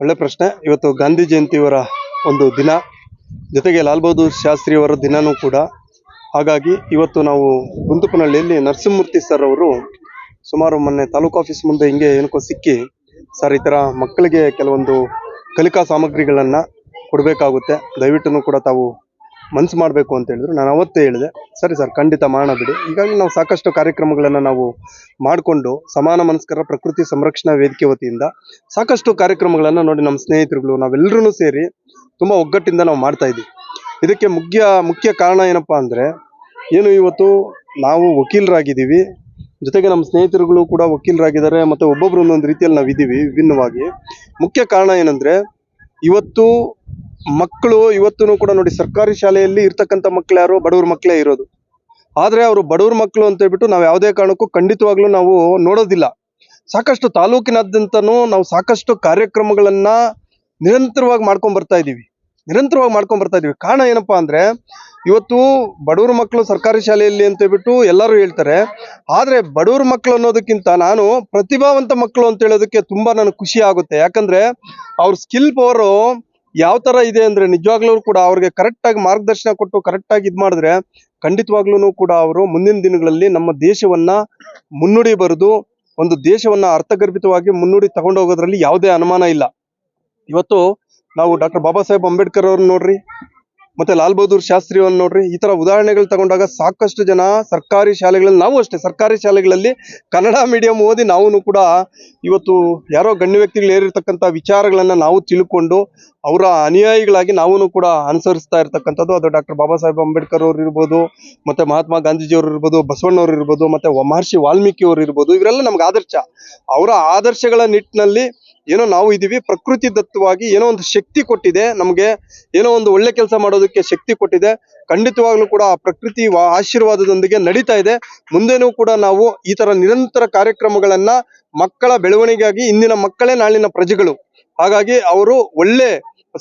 ಒಳ್ಳೆ ಪ್ರಶ್ನೆ. ಇವತ್ತು ಗಾಂಧಿ ಜಯಂತಿಯವರ ಒಂದು ದಿನ. ಜೊತೆಗೆ ಲಾಲ್ ಬಹದ್ದೂರ್ ಶಾಸ್ತ್ರಿಯವರ ದಿನನೂ ಕೂಡ. ಹಾಗಾಗಿ ಇವತ್ತು ನಾವು ಗುಂತುಪನಹಳ್ಳಿಯಲ್ಲಿ ನರಸಿಂಹಮೂರ್ತಿ ಸರ್ ಅವರು ಸುಮಾರು ಮೊನ್ನೆ ತಾಲೂಕು ಆಫೀಸ್ ಮುಂದೆ ಹಿಂಗೆ ಏನಕ್ಕೋ ಸಿಕ್ಕಿ, ಸರ್, ಈ ಥರ ಮಕ್ಕಳಿಗೆ ಕೆಲವೊಂದು ಕಲಿಕಾ ಸಾಮಗ್ರಿಗಳನ್ನು ಕೊಡಬೇಕಾಗುತ್ತೆ. ದಯವಿಟ್ಟು ಕೂಡ ತಾವು ಮನ್ಸು ಮಾಡಬೇಕು ಅಂತ ಹೇಳಿದ್ರು. ನಾನು ಅವತ್ತೇ ಹೇಳಿದೆ, ಸರಿ ಸರ್, ಖಂಡಿತ ಮಾಡೋಣ ಬಿಡಿ. ಈಗಾಗಲೇ ನಾವು ಸಾಕಷ್ಟು ಕಾರ್ಯಕ್ರಮಗಳನ್ನು ನಾವು ಮಾಡಿಕೊಂಡು ಸಮಾನ ಮನಸ್ಕರ ಪ್ರಕೃತಿ ಸಂರಕ್ಷಣಾ ವೇದಿಕೆ ವತಿಯಿಂದ ಸಾಕಷ್ಟು ಕಾರ್ಯಕ್ರಮಗಳನ್ನು ನೋಡಿ ನಮ್ಮ ಸ್ನೇಹಿತರುಗಳು ನಾವೆಲ್ಲರೂ ಸೇರಿ ತುಂಬ ಒಗ್ಗಟ್ಟಿಂದ ನಾವು ಮಾಡ್ತಾ ಇದ್ದೀವಿ. ಇದಕ್ಕೆ ಮುಖ್ಯ ಮುಖ್ಯ ಕಾರಣ ಏನಪ್ಪಾ ಅಂದರೆ, ಏನು ಇವತ್ತು ನಾವು ವಕೀಲರಾಗಿದ್ದೀವಿ. ಜೊತೆಗೆ ನಮ್ಮ ಸ್ನೇಹಿತರುಗಳು ಕೂಡ ವಕೀಲರಾಗಿದ್ದಾರೆ, ಮತ್ತು ಒಬ್ಬೊಬ್ರು ಒಂದೊಂದು ರೀತಿಯಲ್ಲಿ ನಾವು ಇದ್ದೀವಿ ವಿಭಿನ್ನವಾಗಿ. ಮುಖ್ಯ ಕಾರಣ ಏನಂದರೆ, ಇವತ್ತು ಮಕ್ಕಳು ಇವತ್ತು ಕೂಡ ನೋಡಿ ಸರ್ಕಾರಿ ಶಾಲೆಯಲ್ಲಿ ಇರ್ತಕ್ಕಂಥ ಮಕ್ಕಳು ಯಾರು ಬಡವ್ರ ಮಕ್ಕಳೇ ಇರೋದು. ಆದ್ರೆ ಅವರು ಬಡವ್ರ ಮಕ್ಕಳು ಅಂತ ಹೇಳ್ಬಿಟ್ಟು ನಾವು ಯಾವುದೇ ಕಾರಣಕ್ಕೂ ಖಂಡಿತವಾಗ್ಲೂ ನಾವು ನೋಡೋದಿಲ್ಲ. ಸಾಕಷ್ಟು ತಾಲೂಕಿನಾದ್ಯಂತನೂ ನಾವು ಸಾಕಷ್ಟು ಕಾರ್ಯಕ್ರಮಗಳನ್ನ ನಿರಂತರವಾಗಿ ಮಾಡ್ಕೊಂಡ್ ಬರ್ತಾ ಇದೀವಿ. ನಿರಂತರವಾಗಿ ಮಾಡ್ಕೊಂಡ್ ಬರ್ತಾ ಇದೀವಿ. ಕಾರಣ ಏನಪ್ಪಾ ಅಂದ್ರೆ ಇವತ್ತು ಬಡವ್ರ ಮಕ್ಕಳು ಸರ್ಕಾರಿ ಶಾಲೆಯಲ್ಲಿ ಅಂತ ಹೇಳ್ಬಿಟ್ಟು ಎಲ್ಲರೂ ಹೇಳ್ತಾರೆ. ಆದ್ರೆ ಬಡವ್ರ ಮಕ್ಕಳು ಅನ್ನೋದಕ್ಕಿಂತ ನಾನು ಪ್ರತಿಭಾವಂತ ಮಕ್ಕಳು ಅಂತ ಹೇಳೋದಕ್ಕೆ ತುಂಬಾ ನನಗೆ ಖುಷಿ ಆಗುತ್ತೆ. ಯಾಕಂದ್ರೆ ಅವ್ರ ಸ್ಕಿಲ್ ಪವರು ಯಾವ ತರ ಇದೆ ಅಂದ್ರೆ ನಿಜವಾಗ್ಲೂ ಕೂಡ ಅವ್ರಿಗೆ ಕರೆಕ್ಟ್ ಆಗಿ ಮಾರ್ಗದರ್ಶನ ಕೊಟ್ಟು ಕರೆಕ್ಟ್ ಆಗಿ ಇದ್ ಮಾಡಿದ್ರೆ ಖಂಡಿತವಾಗ್ಲೂ ಕೂಡ ಅವರು ಮುಂದಿನ ದಿನಗಳಲ್ಲಿ ನಮ್ಮ ದೇಶವನ್ನ ಮುನ್ನುಡಿ ಬರೆದು ಒಂದು ದೇಶವನ್ನ ಅರ್ಥಗರ್ಭಿತವಾಗಿ ಮುನ್ನುಡಿ ತಗೊಂಡು ಹೋಗೋದ್ರಲ್ಲಿ ಯಾವುದೇ ಅನುಮಾನ ಇಲ್ಲ. ಇವತ್ತು ನಾವು ಡಾಕ್ಟರ್ ಬಾಬಾ ಸಾಹೇಬ್ ಅಂಬೇಡ್ಕರ್ ಅವ್ರನ್ನ ನೋಡ್ರಿ. ಮತ್ತೆ ಲಾಲ್ ಬಹದ್ದೂರ್ ಶಾಸ್ತ್ರಿ ನೋಡ್ರಿ, ಈ ತರ ಉದಾಹರಣೆಗಳು ತಗೊಂಡಾಗ ಸಾಕಷ್ಟು ಜನ ಸರ್ಕಾರಿ ಶಾಲೆಗಳಲ್ಲಿ, ನಾವು ಅಷ್ಟೇ, ಸರ್ಕಾರಿ ಶಾಲೆಗಳಲ್ಲಿ ಕನ್ನಡ ಮೀಡಿಯಂ ಓದಿ ನಾವು ಕೂಡ ಇವತ್ತು ಯಾರೋ ಗಣ್ಯ ವ್ಯಕ್ತಿಗಳು ಏರಿರ್ತಕ್ಕಂಥ ವಿಚಾರಗಳನ್ನ ನಾವು ತಿಳ್ಕೊಂಡು ಅವರ ಅನುಯಾಯಿಗಳಾಗಿ ನಾವು ಕೂಡ ಅನುಸರಿಸ್ತಾ ಇರ್ತಕ್ಕಂಥದ್ದು. ಅದು ಡಾಕ್ಟರ್ ಬಾಬಾ ಸಾಹೇಬ್ ಅಂಬೇಡ್ಕರ್ ಅವ್ರು ಇರ್ಬೋದು, ಮತ್ತೆ ಮಹಾತ್ಮ ಗಾಂಧೀಜಿ ಅವರು ಇರ್ಬೋದು ಬಸವಣ್ಣವ್ರು ಇರ್ಬೋದು, ಮತ್ತೆ ಮಹರ್ಷಿ ವಾಲ್ಮೀಕಿ ಅವರು ಇರ್ಬೋದು, ಇವರೆಲ್ಲ ನಮ್ಗೆ ಆದರ್ಶ. ಅವರ ಆದರ್ಶಗಳ ನಿಟ್ಟಿನಲ್ಲಿ ಏನೋ ನಾವು ಇದೀವಿ, ಪ್ರಕೃತಿ ದತ್ತವಾಗಿ ಏನೋ ಒಂದು ಶಕ್ತಿ ಕೊಟ್ಟಿದೆ, ನಮಗೆ ಏನೋ ಒಂದು ಒಳ್ಳೆ ಕೆಲಸ ಮಾಡೋದಕ್ಕೆ ಶಕ್ತಿ ಕೊಟ್ಟಿದೆ. ಖಂಡಿತವಾಗ್ಲೂ ಕೂಡ ಆ ಪ್ರಕೃತಿ ಆಶೀರ್ವಾದದೊಂದಿಗೆ ನಡೀತಾ ಇದೆ. ಮುಂದೆನೂ ಕೂಡ ನಾವು ಈ ತರ ನಿರಂತರ ಕಾರ್ಯಕ್ರಮಗಳನ್ನ ಮಕ್ಕಳ ಬೆಳವಣಿಗೆಗಾಗಿ ಇಂದಿನ ಮಕ್ಕಳೇ ನಾಳಿನ ಪ್ರಜೆಗಳು. ಹಾಗಾಗಿ ಅವರು ಒಳ್ಳೆ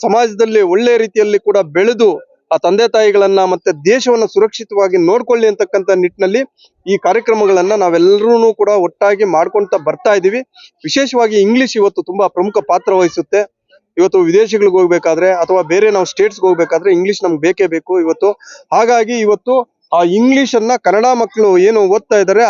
ಸಮಾಜದಲ್ಲಿ ಒಳ್ಳೆ ರೀತಿಯಲ್ಲಿ ಕೂಡ ಬೆಳೆದು ಆ ತಂದೆ ತಾಯಿಗಳನ್ನ ಮತ್ತೆ ದೇಶವನ್ನ ಸುರಕ್ಷಿತವಾಗಿ ನೋಡ್ಕೊಳ್ಳಿ ಅಂತಕ್ಕಂಥ ನಿಟ್ಟಿನಲ್ಲಿ ಈ ಕಾರ್ಯಕ್ರಮಗಳನ್ನ ನಾವೆಲ್ಲರೂ ಕೂಡ ಒಟ್ಟಾಗಿ ಮಾಡ್ಕೊಂತ ಬರ್ತಾ ಇದೀವಿ. ವಿಶೇಷವಾಗಿ ಇಂಗ್ಲಿಷ್ ಇವತ್ತು ತುಂಬಾ ಪ್ರಮುಖ ಪಾತ್ರ ವಹಿಸುತ್ತೆ. ಇವತ್ತು ವಿದೇಶಗಳಿಗೆ ಹೋಗ್ಬೇಕಾದ್ರೆ ಅಥವಾ ಬೇರೆ ನಾವು ಸ್ಟೇಟ್ಸ್ಗೆ ಹೋಗ್ಬೇಕಾದ್ರೆ ಇಂಗ್ಲಿಷ್ ನಮ್ಗೆ ಬೇಕೇ ಬೇಕು. ಇವತ್ತು ಹಾಗಾಗಿ ಇವತ್ತು ಆ ಇಂಗ್ಲಿಷ್ ಅನ್ನ ಕನ್ನಡ ಮಕ್ಕಳು ಏನು ಓದ್ತಾ ಇದ್ದಾರೆ